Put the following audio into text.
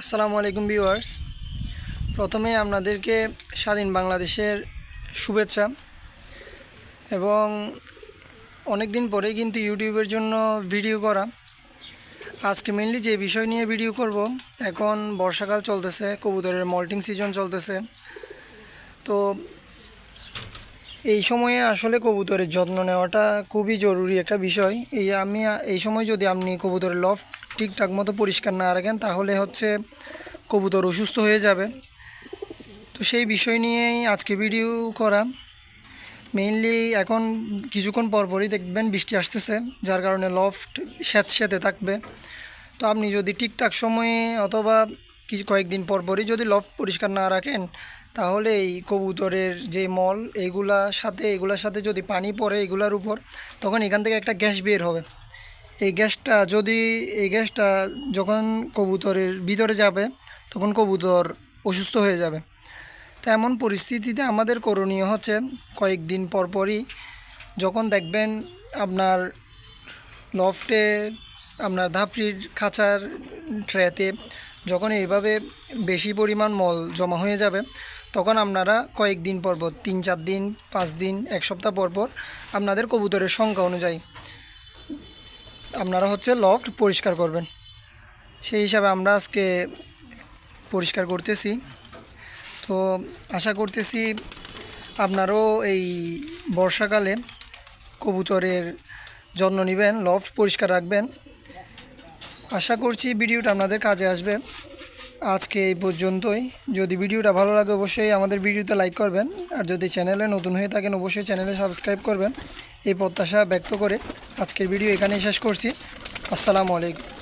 আসসালামু আলাইকুম ভিউয়ার্স। প্রথমে আপনাদেরকে স্বাধীন বাংলাদেশের শুভেচ্ছা এবং অনেক দিন পরে কিন্তু ইউটিউবের জন্য ভিডিও করা। আজকে মেনলি যে বিষয় নিয়ে ভিডিও করব, এখন বর্ষাকাল চলতেছে, কবুতরের মল্টিং সিজন চলতেছে। তো এই সময়ে আসলে কবুতরের যত্ন নেওয়াটা খুবই জরুরি একটা বিষয়। এই আমি, এই সময় যদি আপনি কবুতরের লফট ঠিকঠাক মতো পরিষ্কার না রাখেন, তাহলে হচ্ছে কবুতর অসুস্থ হয়ে যাবে। তো সেই বিষয় নিয়েই আজকে ভিডিও করা। মেইনলি এখন কিছুক্ষণ পরপরই দেখবেন বৃষ্টি আসতেছে, যার কারণে লফট স্যাঁত স্যাঁতে থাকবে। তো আপনি যদি ঠিকঠাক সময়ে অথবা কিছু কয়েকদিন পরপরই যদি লফট পরিষ্কার না রাখেন তাহলে এই কবুতরের যে মল এইগুলা সাথে, এগুলার সাথে যদি পানি পড়ে এগুলার উপর, তখন এখান থেকে একটা গ্যাস বের হবে। এই গ্যাসটা যদি, এই গ্যাসটা যখন কবুতরের ভিতরে যাবে, তখন কবুতর অসুস্থ হয়ে যাবে। তো এমন পরিস্থিতিতে আমাদের করণীয় হচ্ছে, কয়েকদিন পরপরই যখন দেখবেন আপনার লফটে, আপনার ধাপড়ির খাঁচার ট্রেতে যখন এইভাবে বেশি পরিমাণ মল জমা হয়ে যাবে, তখন আপনারা কয়েকদিন পর পর, তিন চার দিন, পাঁচ দিন, এক সপ্তাহ পর পর আপনাদের কবুতরের সংখ্যা অনুযায়ী আপনারা হচ্ছে লফট পরিষ্কার করবেন। সেই হিসাবে আমরা আজকে পরিষ্কার করতেছি। তো আশা করতেছি আপনারও এই বর্ষাকালে কবুতরের যত্ন নেবেন লফট পরিষ্কার রাখবেন। আশা করছি ভিডিওটা আপনাদের কাজে আসবে। আজকে এই পর্যন্তই। যদি ভিডিওটা ভালো লাগে অবশ্যই আমাদের ভিডিওতে লাইক করবেন। আর যদি চ্যানেলে নতুন হয়ে থাকেন অবশ্যই চ্যানেলে সাবস্ক্রাইব করবেন। এই প্রত্যাশা ব্যক্ত করে আজকের ভিডিও এখানেই শেষ করছি। আসসালামু আলাইকুম।